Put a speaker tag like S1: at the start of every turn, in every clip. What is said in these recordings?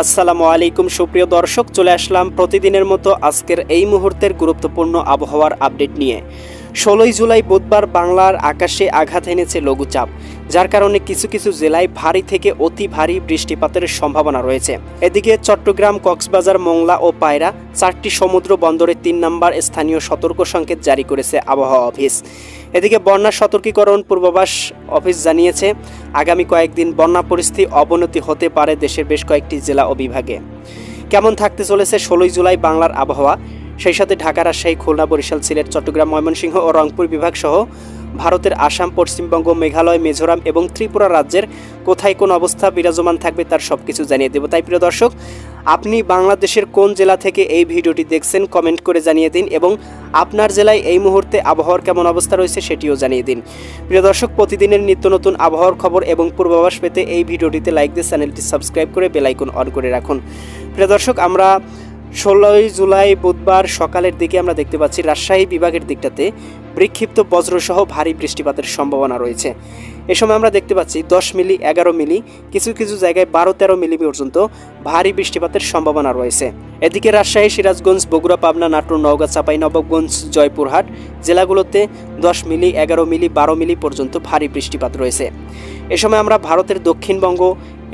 S1: আসসালামু আলাইকুম, সুপ্রিয় দর্শক। চলে আসলাম প্রতিদিনের মতো আজকের এই মুহূর্তের গুরুত্বপূর্ণ আবহাওয়ার আপডেট নিয়ে। ষোলোই জুলাই বুধবার বাংলার আকাশে আঘাত এনেছে লঘুচাপ, যার কারণে কিছু কিছু জেলায় ভারী থেকে অতি ভারী বৃষ্টিপাতের সম্ভাবনা রয়েছে। এদিকে চট্টগ্রাম, কক্সবাজার, মোংলা ও পায়রা চারটি সমুদ্র বন্দরে তিন নম্বর স্থানীয় সতর্ক সংকেত জারি করেছে আবহাওয়া অফিস। এদিকে বন্যা সতর্কীকরণ পূর্বাভাস অফিস জানিয়েছে, আগামী কয়েকদিন বন্যা পরিস্থিতি অবনতি হতে পারে দেশের বেশ কয়েকটি জেলা ও বিভাগে। কেমন থাকতে চলেছে ষোলোই জুলাই বাংলার আবহাওয়া? সেই সাথে ঢাকা রাজশাহী, খুলনা, বরিশাল, সিলেট, চট্টগ্রাম, ময়মনসিংহ ও রংপুর বিভাগ সহ ভারতের আসাম, পশ্চিমবঙ্গ, মেঘালয়, মিজোরাম এবং ত্রিপুরা রাজ্যের কোথায় কোন অবস্থা বিরাজমান থাকবে তার সব কিছু জানিয়ে দেবো। তাই প্রিয় দর্শক, আপনি বাংলাদেশের কোন জেলা থেকে এই ভিডিওটি দেখছেন কমেন্ট করে জানিয়ে দিন এবং আপনার জেলায় এই মুহূর্তে আবহাওয়ার কেমন অবস্থা রয়েছে সেটিও জানিয়ে দিন। প্রিয় দর্শক, প্রতিদিনের নিত্য নতুন আবহাওয়ার খবর এবং পূর্বাভাস পেতে এই ভিডিওটিতে লাইক দিয়ে চ্যানেলটি সাবস্ক্রাইব করে বেলাইকন অন করে রাখুন। প্রিয় দর্শক, আমরা ষোলোই জুলাই বুধবার সকালের দিকে আমরা দেখতে পাচ্ছি রাজশাহী বিভাগের দিকটাতে বিক্ষিপ্ত বজ্রসহ ভারী বৃষ্টিপাতের সম্ভাবনা রয়েছে। এ সময় আমরা দেখতে পাচ্ছি দশ মিলি, এগারো মিলি, কিছু কিছু জায়গায় বারো তেরো মিলি পর্যন্ত ভারী বৃষ্টিপাতের সম্ভাবনা রয়েছে। এদিকে রাজশাহী, সিরাজগঞ্জ, বগুড়া, পাবনা, নাটোর, নওগাঁ, চাপাই, নবাবগঞ্জ, জয়পুরহাট জেলাগুলোতে দশ মিলি, এগারো মিলি, বারো মিলি পর্যন্ত ভারী বৃষ্টিপাত রয়েছে। এ সময় আমরা ভারতের দক্ষিণবঙ্গ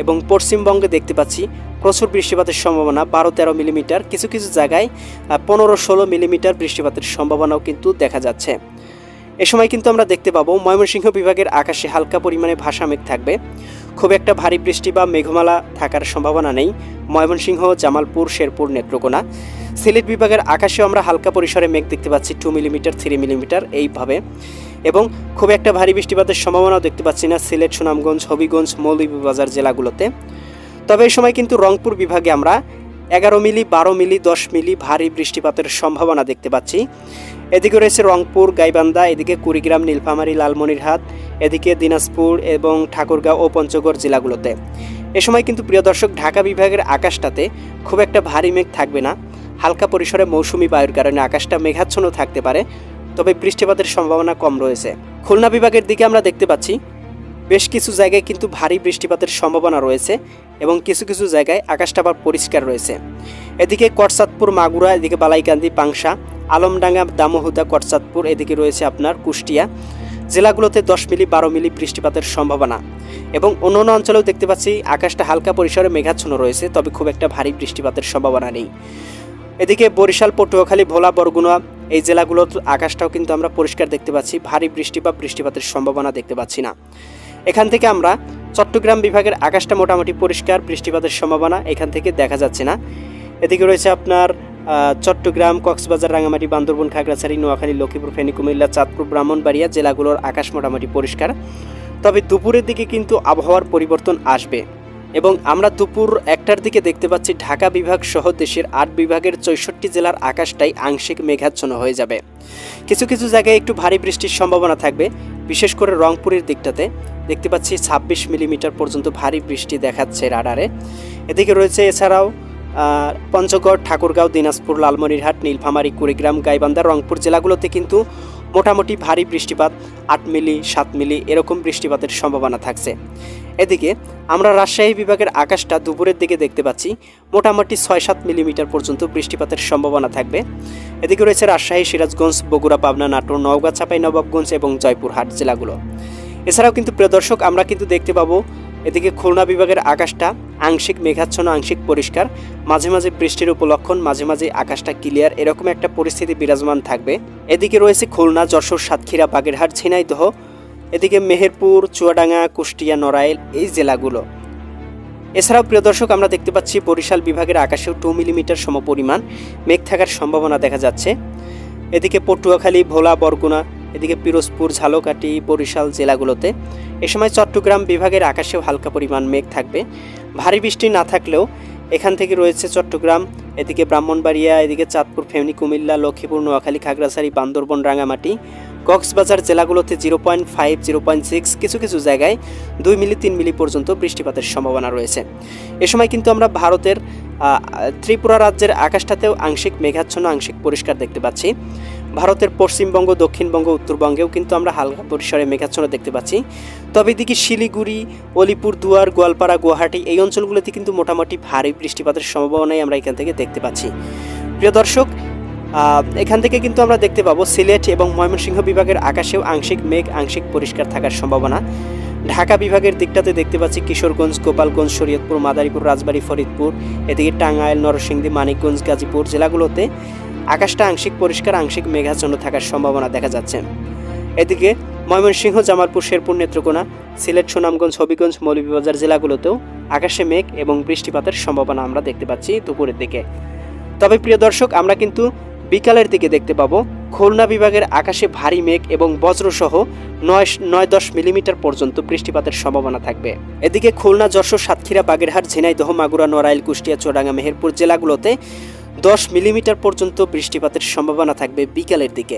S1: এবং পশ্চিমবঙ্গে দেখতে পাচ্ছি প্রচুর বৃষ্টিপাতের সম্ভাবনা, বারো তেরো মিলিমিটার। কিছু কিছু জায়গায় পনেরো ষোলো মিলিমিটার বৃষ্টিপাতের সম্ভাবনাও কিন্তু দেখা যাচ্ছে। এ সময় কিন্তু আমরা দেখতে পাবো ময়মনসিংহ বিভাগের আকাশে হালকা পরিমাণে ভাষা মেঘ থাকবে। খুব একটা ভারী বৃষ্টি বা মেঘমালা থাকার সম্ভাবনা নেই। ময়মনসিংহ, জামালপুর, শেরপুর, নেত্রকোনা। সিলেট বিভাগের আকাশেও আমরা হালকা পরিসরে মেঘ দেখতে পাচ্ছি টু মিলিমিটার থ্রি মিলিমিটার এইভাবে। এবং খুব একটা ভারী বৃষ্টিপাতের সম্ভাবনাও দেখতে পাচ্ছি না সিলেট, সুনামগঞ্জ, হবিগঞ্জ, মৌলভীবাজার জেলাগুলোতে। তবে এই সময় কিন্তু রংপুর বিভাগে আমরা এগারো মিলি, বারো মিলি, দশ মিলি ভারী বৃষ্টিপাতের সম্ভাবনা দেখতে পাচ্ছি। এদিকে রয়েছে রংপুর, গাইবান্ধা, এদিকে কুড়িগ্রাম, নীলফামারী, লালমনিরহাট, এদিকে দিনাজপুর এবং ঠাকুরগাঁও ও পঞ্চগড় জেলাগুলোতে। এ সময় কিন্তু প্রিয় দর্শক, ঢাকা বিভাগের আকাশটাতে খুব একটা ভারী মেঘ থাকবে না। হালকা পরিসরে মৌসুমি বায়ুর কারণে আকাশটা মেঘাচ্ছন্ন থাকতে পারে। তবে বৃষ্টিপাতের সম্ভাবনা কম রয়েছে। খুলনা বিভাগের দিকে আমরা দেখতে পাচ্ছি, বেশ কিছু জায়গায় কিন্তু ভারী বৃষ্টিপাতের সম্ভাবনা রয়েছে এবং কিছু কিছু জায়গায় আকাশটা আবার পরিষ্কার রয়েছে। এদিকে করসাদপুর মাগুরা, এদিকে বালাইকান্দি, পাংশা, আলমডাঙ্গা, দামোহুদা করসাদপুর এদিকে রয়েছে আপনার কুষ্টিয়া। জেলাগুলোতে দশ মিলি, বারো মিলি বৃষ্টিপাতের সম্ভাবনা এবং অন্যান্য অঞ্চলেও দেখতে পাচ্ছি আকাশটা হালকা পরিসরে মেঘাচ্ছন্ন রয়েছে, তবে খুব একটা ভারী বৃষ্টিপাতের সম্ভাবনা নেই। এদিকে বরিশাল, পটুয়াখালী, ভোলা, বরগুনা এই জেলাগুলোর আকাশটাও কিন্তু আমরা পরিষ্কার দেখতে পাচ্ছি। ভারী বৃষ্টি বা বৃষ্টিপাতের সম্ভাবনা দেখতে পাচ্ছি না। এখান থেকে আমরা চট্টগ্রাম বিভাগের আকাশটা মোটামুটি পরিষ্কার, বৃষ্টিপাতের সম্ভাবনা এখান থেকে দেখা যাচ্ছে না। এদিকে রয়েছে আপনার চট্টগ্রাম, কক্সবাজার রাঙামাটি বান্দরবন, খাগড়াছড়ি, নোয়াখালী, লক্ষ্মীপুর, ফেনী, কুমিল্লা, চাঁদপুর, ব্রাহ্মণবাড়িয়া জেলাগুলোর আকাশ মোটামুটি পরিষ্কার। তবে দুপুরের দিকে কিন্তু আবহাওয়ার পরিবর্তন আসবে। এবং আমরা দুপুর একটার দিকে দেখতে পাচ্ছি ঢাকা বিভাগ সহ দেশের আট বিভাগের চৌষট্টি জেলার আকাশটাই আংশিক মেঘাচ্ছন্ন হয়ে যাবে। কিছু কিছু জায়গায় একটু ভারী বৃষ্টির সম্ভাবনা থাকবে, বিশেষ করে রংপুরের দিকটাতে। দেখতে পাচ্ছি ছাব্বিশ মিলিমিটার পর্যন্ত ভারী বৃষ্টি দেখাচ্ছে রাডারে। এদিকে রয়েছে এছাড়াও পঞ্চগড়, ঠাকুরগাঁও, দিনাজপুর, লালমনিরহাট, নীলফামারী, কুড়িগ্রাম, গাইবান্ধা, রংপুর জেলাগুলোতে কিন্তু মোটামুটি ভারী বৃষ্টিপাত আট মিলি, সাত মিলি এরকম বৃষ্টিপাতের সম্ভাবনা থাকছে। এদিকে, আমরা রাজশাহী বিভাগের আকাশটা দুপুরের দিকে দেখতে পাচ্ছি। মোটামুটি ছয় সাত মিলিমিটার পর্যন্ত বৃষ্টিপাতের সম্ভাবনা থাকবে। এদিকে রয়েছে রাজশাহী, সিরাজগঞ্জ, বগুড়া, পাবনা, নাটোর, নওগাঁ চাপাই নবাবগঞ্জ এবং জয়পুরহাট জেলাগুলো। এছাড়াও কিন্তু প্রিয় দর্শক, আমরা কিন্তু দেখতে পাবো এদিকে খুলনা বিভাগের আকাশটা আংশিক মেঘাচ্ছন্ন, আংশিক পরিষ্কার। মাঝে মাঝে বৃষ্টির উপলক্ষণ, মাঝে মাঝে আকাশটা ক্লিয়ার এরকম একটা পরিস্থিতি বিরাজমান থাকবে। এদিকে রয়েছে খুলনা, যশোর, সাতক্ষীরা, বাগেরহাট, ঝিনাইদহ এদিকে মেহেরপুর, চুয়াডাঙ্গা, কুষ্টিয়া, নড়াইল এই জেলাগুলো। এছাড়াও প্রিয় দর্শক, আমরা দেখতে পাচ্ছি বরিশাল বিভাগের আকাশেও টু মিলিমিটার সমপরিমাণ মেঘ থাকার সম্ভাবনা দেখা যাচ্ছে। এদিকে পটুয়াখালী, ভোলা, বরগুনা, এদিকে পিরোজপুর, ঝালকাঠি, বরিশাল জেলাগুলোতে এ সময় চট্টগ্রাম বিভাগের আকাশেও হালকা পরিমাণ মেঘ থাকবে। ভারী বৃষ্টি না থাকলেও এখান থেকে রয়েছে চট্টগ্রাম, এদিকে ব্রাহ্মণবাড়িয়া, এদিকে চাঁদপুর ফেমনি কুমিল্লা, লক্ষ্মীপুর, নোয়াখালী, খাগড়াছড়ি, বান্দরবন রাঙামাটি কক্সবাজার জেলাগুলোতে zero point five, zero point six, কিছু কিছু জায়গায় দুই মিলি, তিন মিলি পর্যন্ত বৃষ্টিপাতের সম্ভাবনা রয়েছে। এ সময় কিন্তু আমরা ভারতের ত্রিপুরা রাজ্যের আকাশটাতেও আংশিক মেঘাচ্ছন্ন, আংশিক পরিষ্কার দেখতে পাচ্ছি। ভারতের পশ্চিমবঙ্গ, দক্ষিণবঙ্গ, উত্তরবঙ্গেও কিন্তু আমরা হালকা পরিসরে মেঘাচ্ছন্ন দেখতে পাচ্ছি। তবে এদিকে শিলিগুড়ি অলিপুরদুয়ার গোয়ালপাড়া, গুয়াহাটি এই অঞ্চলগুলোতে কিন্তু মোটামুটি ভারী বৃষ্টিপাতের সম্ভাবনাই আমরা এখান থেকে দেখতে পাচ্ছি। প্রিয় দর্শক এখান থেকে কিন্তু আমরা দেখতে পাবো সিলেট এবং ময়মনসিংহ বিভাগের আকাশেও আংশিক মেঘ, আংশিক পরিষ্কার থাকার সম্ভাবনা। ঢাকা বিভাগের দিকটাতে দেখতে পাচ্ছি কিশোরগঞ্জ, গোপালগঞ্জ, শরীয়তপুর, মাদারীপুর, রাজবাড়ী, ফরিদপুর, এদিকে টাঙ্গাইল, নরসিংদী, মানিকগঞ্জ, গাজীপুর জেলাগুলোতে আকাশটা আংশিক পরিষ্কার, আংশিক মেঘাচ্ছন্ন থাকার সম্ভাবনা দেখা যাচ্ছে। এদিকে ময়মনসিংহ, জামালপুর, শেরপুর, নেত্রকোনা, সিলেট, সুনামগঞ্জ, হবিগঞ্জ, মৌলভীবাজার জেলাগুলোতেও আকাশে মেঘ এবং বৃষ্টিপাতের সম্ভাবনা আমরা দেখতে পাচ্ছি দুপুরের দিকে। তবে প্রিয় দর্শক, আমরা কিন্তু বিকালের দিকে দেখতে পাবো খুলনা বিভাগের আকাশে ভারী মেঘ এবং বজ্রসহ নয় নয় দশ মিলিমিটার পর্যন্ত বৃষ্টিপাতের সম্ভাবনা থাকবে। এদিকে খুলনা, যশোর, সাতক্ষীরা, বাগেরহাট, ঝিনাইদহ, মাগুরা, নড়াইল, কুষ্টিয়া চুয়াডাঙ্গা মেহেরপুর জেলাগুলোতে দশ মিলিমিটার পর্যন্ত বৃষ্টিপাতের সম্ভাবনা থাকবে বিকালের দিকে।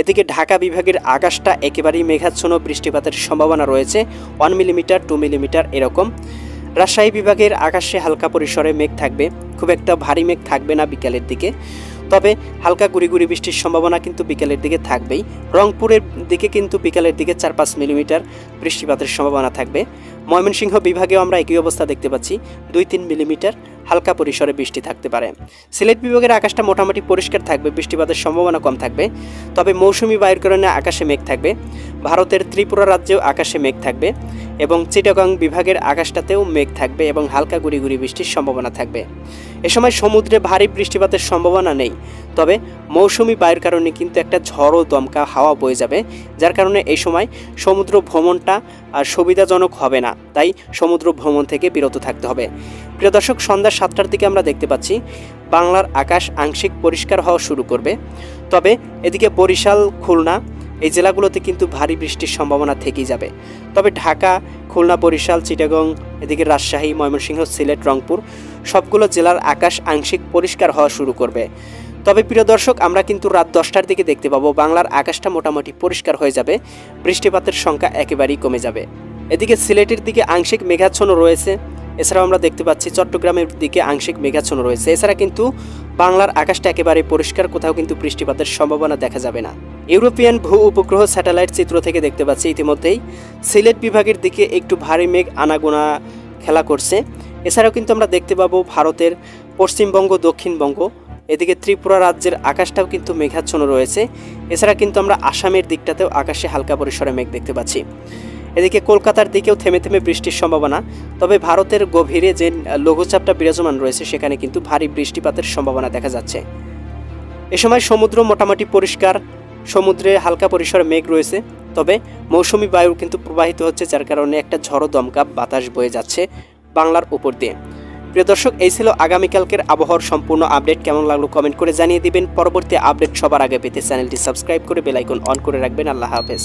S1: এদিকে ঢাকা বিভাগের আকাশটা একেবারেই মেঘাচ্ছন্ন, বৃষ্টিপাতের সম্ভাবনা রয়েছে, ওয়ান মিলিমিটার, টু মিলিমিটার এরকম। রাজশাহী বিভাগের আকাশে হালকা পরিসরে মেঘ থাকবে, খুব একটা ভারী মেঘ থাকবে না বিকালের দিকে। তবে হালকা গুড়ি গুড়ি বৃষ্টির সম্ভাবনা কিন্তু বিকেলের দিকে থাকবেই। রংপুরের দিকে কিন্তু বিকেলের দিকে চার পাঁচ মিলিমিটার বৃষ্টিপাতের সম্ভাবনা থাকবে। ময়মনসিংহ বিভাগেও আমরা একই অবস্থা দেখতে পাচ্ছি দুই তিন মিলিমিটার হালকা পরিসরে বৃষ্টি থাকতে পারে। সিলেট বিভাগের আকাশটা মোটামুটি পরিষ্কার থাকবে, বৃষ্টিপাতের সম্ভাবনা কম থাকবে। তবে মৌসুমি বায়ুর কারণে আকাশে মেঘ থাকবে। ভারতের ত্রিপুরা রাজ্যেও আকাশে মেঘ থাকবে। এবং চিটাগং বিভাগের আকাশটাতেও মেঘ থাকবে এবং হালকা গুড়ি গুড়ি বৃষ্টির সম্ভাবনা থাকবে। এ সময় সমুদ্রে ভারী বৃষ্টিপাতের সম্ভাবনা নেই, তবে মৌসুমি বায়ুর কারণে কিন্তু একটা ঝড়ো দমকা হাওয়া বয়ে যাবে, যার কারণে এই সময় সমুদ্র ভ্রমণটা আর সুবিধাজনক হবে না, তাই সমুদ্র ভ্রমণ থেকে বিরত থাকতে হবে। প্রিয় দর্শক, সন্ধ্যা সাতটার দিকে আমরা দেখতে পাচ্ছি, বাংলার আকাশ আংশিক পরিষ্কার হওয়া শুরু করবে। তবে এদিকে বরিশাল, খুলনা এই জেলাগুলোতে কিন্তু ভারী বৃষ্টির সম্ভাবনা থেকেই যাবে। তবে ঢাকা, খুলনা, বরিশাল, চিটাগং, এদিকে রাজশাহী, ময়মনসিংহ, সিলেট, রংপুর সবগুলো জেলার আকাশ আংশিক পরিষ্কার হওয়া শুরু করবে। তবে প্রিয় দর্শক, আমরা কিন্তু রাত দশটার দিকে দেখতে পাবো বাংলার আকাশটা মোটামুটি পরিষ্কার হয়ে যাবে, বৃষ্টিপাতের সংখ্যা একেবারেই কমে যাবে। এদিকে সিলেটের দিকে আংশিক মেঘাচ্ছন্ন রয়েছে এছাড়াও আমরা দেখতে পাচ্ছি চট্টগ্রামের দিকে আংশিক মেঘাচ্ছন্ন রয়েছে। এছাড়া কিন্তু বাংলার আকাশটা একেবারে পরিষ্কার, কোথাও কিন্তু বৃষ্টিপাতের সম্ভাবনা দেখা যাবে না। ইউরোপিয়ান ভূ উপগ্রহ স্যাটেলাইট চিত্র থেকে দেখতে পাচ্ছি ইতিমধ্যেই সিলেট বিভাগের দিকে একটু ভারী মেঘ আনাগোনা খেলা করছে। এছাড়াও কিন্তু আমরা দেখতে পাবো ভারতের পশ্চিমবঙ্গ, দক্ষিণবঙ্গ, এদিকে ত্রিপুরা রাজ্যের আকাশটাও কিন্তু মেঘাচ্ছন্ন রয়েছে। এছাড়া কিন্তু আমরা আসামের দিকটাতেও আকাশে হালকা পরিসরে মেঘ দেখতে পাচ্ছি। এদিকে কলকাতার দিকেও থেমে থেমে বৃষ্টির সম্ভাবনা, তবে ভারতের গভীরে যে লঘুচাপটা বিরাজমান রয়েছে সেখানে কিন্তু ভারী বৃষ্টিপাতের সম্ভাবনা দেখা যাচ্ছে। এ সময় সমুদ্র মোটামুটি পরিষ্কার, সমুদ্রে হালকা পরিসরে মেঘ রয়েছে, তবে মৌসুমি বায়ু কিন্তু প্রবাহিত হচ্ছে, যার কারণে একটা ঝড়ো দমকা বাতাস বয়ে যাচ্ছে বাংলার উপর দিয়ে। প্রিয় দর্শক, এই ছিল আগামীকালকের আবহাওয়ার সম্পূর্ণ আপডেট। কেমন লাগল কমেন্ট করে জানিয়ে দিবেন। পরবর্তী আপডেট সবার আগে পেতে চ্যানেলটি সাবস্ক্রাইব করে বেলাইকন অন করে রাখবেন। আল্লাহ হাফেজ।